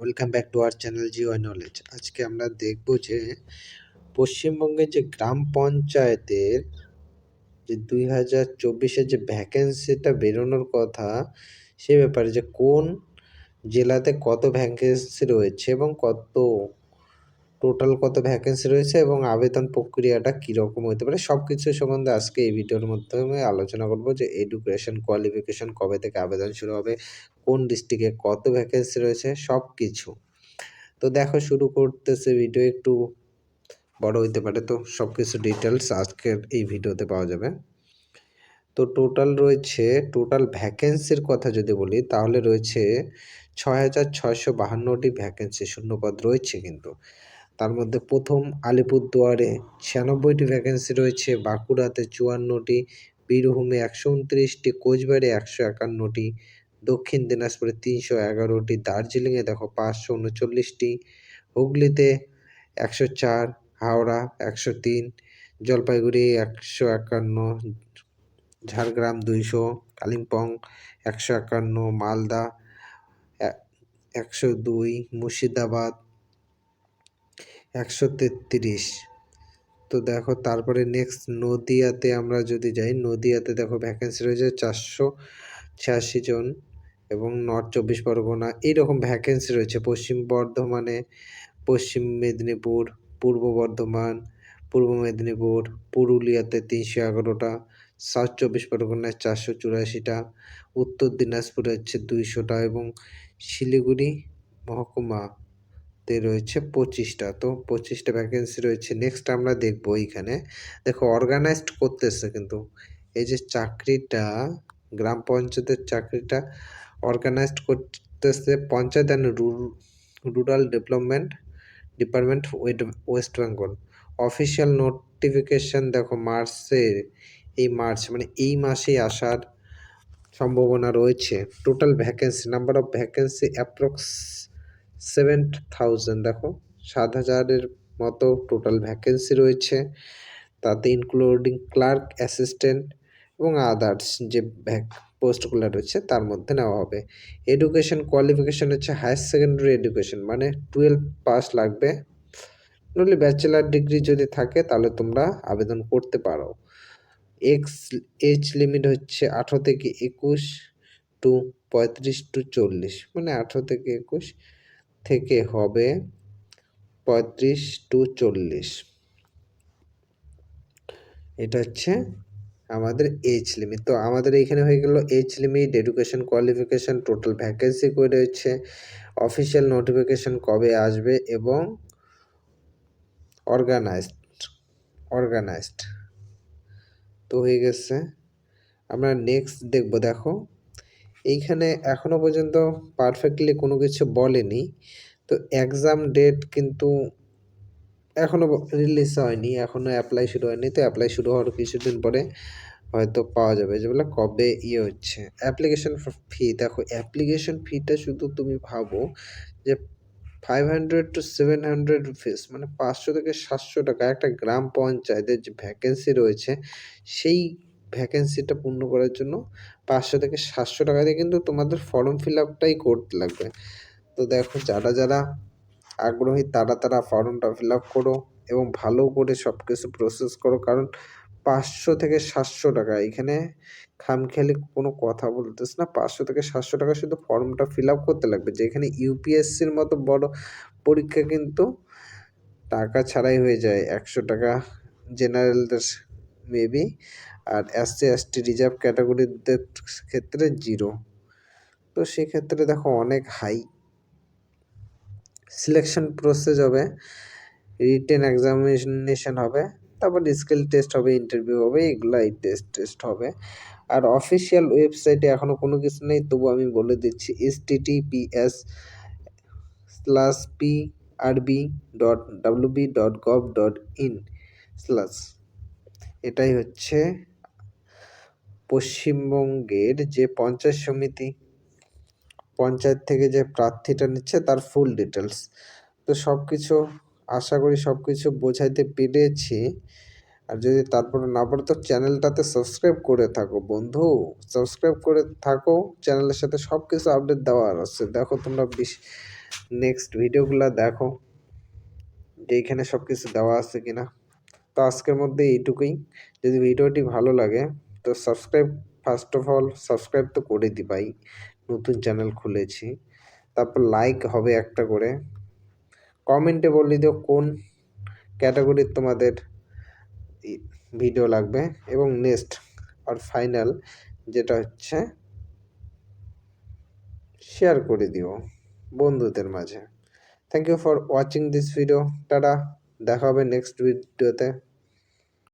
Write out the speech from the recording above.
Welcome back to our channel Geo knowledge আজকে আমরা দেখব যে পশ্চিমবঙ্গের যে গ্রাম পঞ্চায়েতের যে দুই হাজার চব্বিশের যে ভ্যাকেন্সিটা বেরোনোর কথা, সে ব্যাপারে যে কোন জেলাতে কত ভ্যাকেন্সি রয়েছে এবং কত টোটাল কত ভ্যাকেন্সি রয়েছে এবং আবেদন প্রক্রিয়াটা কীরকম হতে পারে? সব কিছু সম্বন্ধে আজকে এই ভিডিওর মাধ্যমে আলোচনা করব যে এডুকেশন কোয়ালিফিকেশন কবে থেকে আবেদন শুরু হবে, কোন ডিস্ট্রিক্টে কত ভ্যাকেন্সি রয়েছে সব কিছু তো দেখো, শুরু করতেছে ভিডিও একটু বড় হইতে পারে তো সব কিছু ডিটেলস আজকের এই ভিডিওতে পাওয়া যাবে। তো টোটাল রয়েছে টোটাল ভ্যাকেন্সির কথা যদি বলি, তাহলে রয়েছে ছয় হাজার ছয়শো বাহান্নটি ভ্যাকেন্সি শূন্যপদ রয়েছে কিন্তু। তার মধ্যে প্রথম আলিপুরদুয়ারে ছিয়ানব্বইটি ভ্যাকেন্সি রয়েছে, বাঁকুড়াতে চুয়ান্নটি, বীরভূমে একশো উনত্রিশটি, কোচবিহারে একশো একান্নটি, দক্ষিণ দিনাজপুরে তিনশো এগারোটি, দার্জিলিংয়ে দেখো পাঁচশো উনচল্লিশটি, হুগলিতে একশো চার, হাওড়া একশো তিন, জলপাইগুড়ি একশো একান্ন, ঝাড়গ্রাম দুইশো, কালিম্পং একশো একান্ন, মালদা একশো দুই, মুর্শিদাবাদ একশো তেত্রিশ। তো দেখো তারপরে নেক্সট নদিয়াতে আমরা যদি যাই, নদিয়াতে দেখো ভ্যাকেন্সি রয়েছে চারশো ছিয়াশি জন এবং নর্থ চব্বিশ পরগনা এইরকম ভ্যাকেন্সি রয়েছে। পশ্চিম বর্ধমানে, পশ্চিম মেদিনীপুর, পূর্ব বর্ধমান, পূর্ব মেদিনীপুর, পুরুলিয়াতে তিনশো এগারোটা সাউথ চব্বিশ পরগনায় চারশো চুরাশিটা, উত্তর দিনাজপুরে হচ্ছে দুইশোটা এবং শিলিগুড়ি মহকুমাতে রয়েছে পঁচিশটা। তো পঁচিশটা ভ্যাকেন্সি রয়েছে। নেক্সট আমরা দেখব এইখানে। দেখো অর্গানাইজড করতেছে কিন্তু। এই যে চাকরিটা, গ্রাম পঞ্চায়েতের চাকরিটা অর্গানাইজড করতেছে panchayat and rural development department West Bengal official notification দেখো, মার্চের, এই মার্চ মানে এই মাসেই আসার সম্ভাবনা রয়েছে। Total vacancy number of vacancy approx seven thousand দেখো। সাত হাজারের মতো টোটাল ভ্যাকেন্সি রয়েছে। তাতে ইনক্লুডিং ক্লার্ক অ্যাসিস্ট্যান্ট এবং আদার্স যে ভ্যাক পোস্টগুলো রয়েছে, তার মধ্যে নেওয়া হবে। এডুকেশন কোয়ালিফিকেশান হচ্ছে হায়ার সেকেন্ডারি এডুকেশন মানে টুয়েলভ পাস লাগবে। নইলে ব্যাচেলার ডিগ্রি যদি থাকে, তাহলে তোমরা আবেদন করতে পারো। এক্স এজ লিমিট হচ্ছে আঠেরো থেকে একুশ টু পঁয়ত্রিশ টু চল্লিশ মানে আঠেরো থেকে একুশ থেকে হবে পঁয়ত্রিশ টু চল্লিশ। এটা হচ্ছে আমাদের এজ লিমিট তো আমাদের এইখানে হয়ে গেল age limit education qualification total vacancy করে রয়েছে অফিসিয়াল নোটিফিকেশান কবে আসবে এবং অর্গানাইজড অর্গানাইজড তো হয়ে গেছে। আমরা নেক্সট দেখব, দেখো। এইখানে এখনও পর্যন্ত পারফেক্টলি কোনো কিছু বলেনি। তো এক্সাম ডেট কিন্তু এখনও রিলিজ হয়নি এখনও অ্যাপ্লাই শুরু হয়নি। তো অ্যাপ্লাই শুরু হওয়ার কিছুদিন পরে হয়তো পাওয়া যাবে। যেগুলো কবে ইয়ে হচ্ছে? অ্যাপ্লিকেশন ফি দেখো অ্যাপ্লিকেশন ফিটা শুধু তুমি ভাবো যে five hundred to seven hundred rupees মানে পাঁচশো থেকে সাতশো টাকা, একটা গ্রাম পঞ্চায়েতের যে ভ্যাকেন্সি রয়েছে, সেই ভ্যাকেন্সিটা পূর্ণ করার জন্য পাঁচশো থেকে সাতশো টাকা দিয়ে কিন্তু তোমাদের ফর্ম ফিল আপটাই করতে লাগবে। তো দেখো, যারা যারা আগ্রহী তারা তারা ফর্মটা ফিল আপ করো এবং ভালো করে সব কিছু প্রসেস করো। কারণ পাঁচশো থেকে সাতশো টাকা, এখানে খামখেয়ালি কোনো কথা বলতেছে না। পাঁচশো থেকে সাতশো টাকা শুধু ফর্মটা ফিল আপ করতে লাগবে। যেখানে ইউপিএসসির মতো বড় পরীক্ষা কিন্তু টাকা ছাড়াই হয়ে যায়। একশো টাকা জেনারেলদের মেবি আর এসসি এসটি রিজার্ভ ক্যাটাগরিদের ক্ষেত্রে জিরো তো সেক্ষেত্রে দেখো অনেক হাই সিলেকশন প্রসেস হবে রিটেন এক্সামিনেশন হবে, তারপর স্কিল টেস্ট হবে ইন্টারভিউ হবে এগুলো এই টেস্ট টেস্ট হবে। আর অফিসিয়াল ওয়েবসাইটে এখনও কোনো কিছু নেই, তবু আমি বলে দিচ্ছি S TTPS slash P RB dot WB dot gov dot in slash এটাই হচ্ছে পশ্চিমবঙ্গের যে পঞ্চায়েত সমিতি। পঞ্চায়েত থেকে যে প্রার্থীটা নিচ্ছে তার ফুল ডিটেলস তো সব কিছু আশা করি সব কিছু বোঝাইতে পেরেছি। আর যদি তারপরে না পারো তো চ্যানেলটাতে সাবস্ক্রাইব করে থাকো বন্ধু। সাবস্ক্রাইব করে থাকো, চ্যানেলের সাথে সব কিছু আপডেট দেওয়ার আছে। দেখো তোমরা বিশ নেক্সট ভিডিওগুলো দেখো যে এইখানে সব কিছু দেওয়া আছে কিনা। তো আজকের মধ্যে এইটুকুই। যদি ভিডিওটি ভালো লাগে, তো subscribe first of all subscribe তো করে দিবাই নতুন চ্যানেল খুলেছি। তারপর লাইক হবে একটা করে। কমেন্টে বলে দিও কোন ক্যাটাগরির তোমাদের ভিডিও লাগবে। এবং নেক্সট আর ফাইনাল যেটা হচ্ছে শেয়ার করে দিও বন্ধুদের মাঝে। Thank you for watching this video tata, দেখা হবে নেক্সট ভিডিওতে